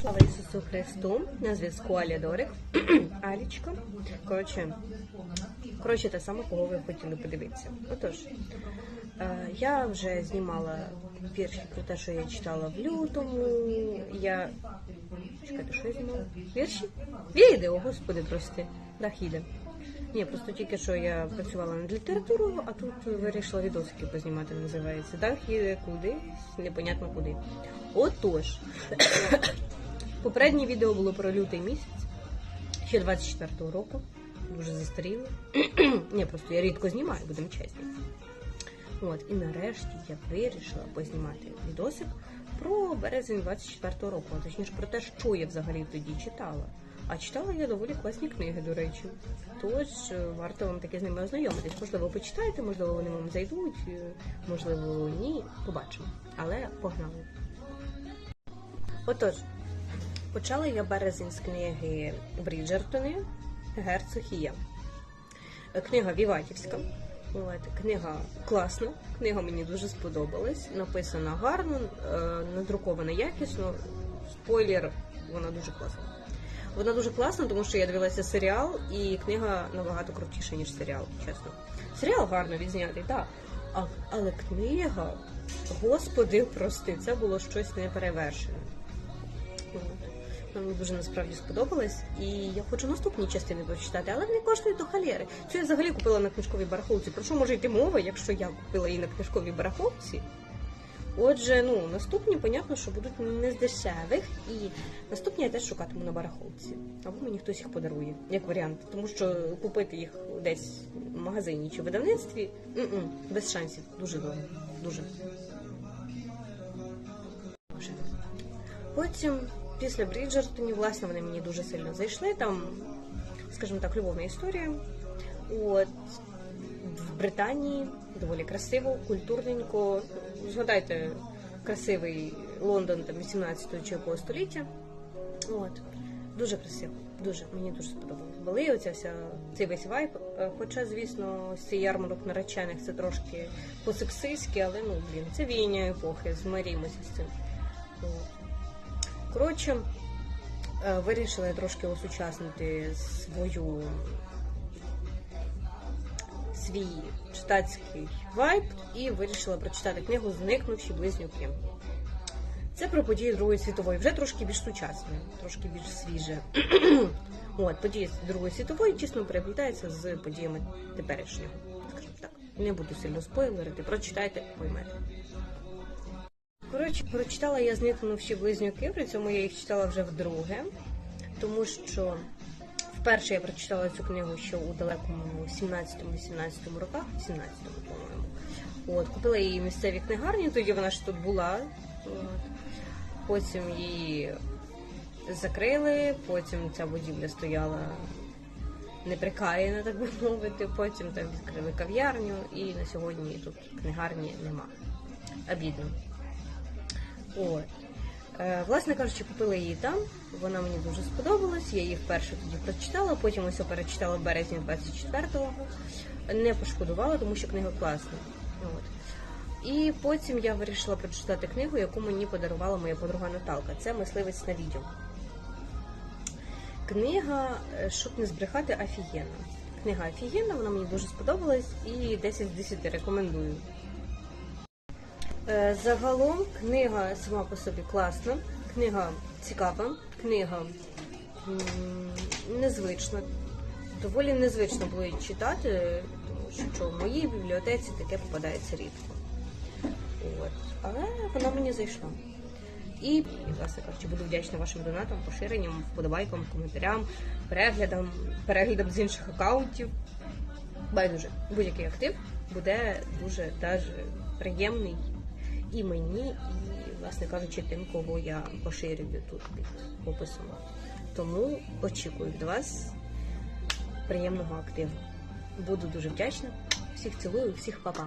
Слава Ісусу Христу! На зв'язку Аля Дорик. Алічка. Коротше, коротше, те саме, кого ви хотіли подивитися. Отож, е, я вже знімала вірші про те, що я читала в лютому. Я. Чекайте, що я знімала? Вірші? Відео, господи, прости. Дах їде. Ні, просто тільки що я працювала над літературою, а тут вирішила відосики познімати, називається. Дах їде куди, непонятно куди. Отож, попереднє відео було про лютий місяць, ще 24-го року. Дуже застаріло. Ні, просто я рідко знімаю, будемо чесні. От, і нарешті я вирішила познімати відосик про березень 24-го року, а точніше про те, що я взагалі тоді читала. А читала я доволі класні книги, до речі. Тож е, варто вам таки з ними ознайомитись. Можливо, почитаєте, можливо, вони вам зайдуть, е, можливо, ні. Побачимо. Але погнали. Отож, почала я березень з книги Бріджертони Герцог і я. Е, Книга Віватівська. От, книга класна, книга мені дуже сподобалась. Написана гарно, надрукована якісно. Спойлер, вона дуже класна. Вона дуже класна, тому що я дивилася серіал, і книга набагато крутіша, ніж серіал, чесно. Серіал гарно відзнятий, так. А, але книга, господи, прости, це було щось неперевершене. Мені дуже насправді сподобалась, і я хочу наступні частини прочитати, але вони коштують до халєри. Цю я взагалі купила на книжковій барахолці. Про що може йти мова, якщо я купила її на книжковій барахолці? Отже, ну наступні, понятно, що будуть не з дешевих, і наступні я теж шукатиму на барахолці. Або мені хтось їх подарує, як варіант. Тому що купити їх десь в магазині чи видавництві м-м, без шансів. Дуже довго. Дуже. Потім, після Бріджертонів, власне, вони мені дуже сильно зайшли. Там, скажімо так, любовна історія. От в Британії доволі красиво, культурненько. Згадайте красивий Лондон там 18 чи якого століття. От. Дуже красиво, дуже мені дуже сподобалось. Були оця вся цей весь вайб. Е, Хоча, звісно, цей ярмарок наречених це трошки по-сексистськи, але ну блін, це війня епохи, змирімося з цим. От. Коротше, е, вирішила я трошки осучаснити свою свій читацький вайб і вирішила прочитати книгу Зникнувші близнюки. Це про події Другої світової, вже трошки більш сучасне, трошки більш свіже. От, події Другої світової тісно переплітаються з подіями теперішнього. Скажімо так. Не буду сильно спойлерити, прочитайте, поймете. Коротше, прочитала я зникнувші близнюки, при цьому я їх читала вже вдруге, тому що вперше я прочитала цю книгу ще у далекому 17-18 роках, 17-му, по-моєму. От, купила її в місцевій книгарні, тоді вона ж тут була. От. Потім її закрили, потім ця будівля стояла неприкаяна, так би мовити. Потім там відкрили кав'ярню, і на сьогодні тут книгарні нема. Обідно. От. Е, Власне кажучи, купила її там, вона мені дуже сподобалась, я її вперше тоді прочитала, потім ось перечитала в березні 24-го. Не пошкодувала, тому що книга класна. От. І потім я вирішила прочитати книгу, яку мені подарувала моя подруга Наталка. Це мисливець на відео. Книга, е, щоб не збрехати, офігенна. Книга офігенна, вона мені дуже сподобалась і 10 з 10 рекомендую. Е, Загалом книга сама по собі класна, книга цікава, книга незвична. Доволі незвично було її читати, тому що в моїй бібліотеці таке попадається рідко. От. Але вона мені зайшла. І, власне кажучи, буду вдячна вашим донатам, поширенням, вподобайкам, коментарям, переглядам, переглядам з інших аккаунтів. Байдуже, будь-який актив буде дуже даже приємний і мені, і, власне кажучи, тим, кого я поширюю тут під описом. Тому очікую від вас приємного активу. Буду дуже вдячна. Всіх цілую, всіх па-па.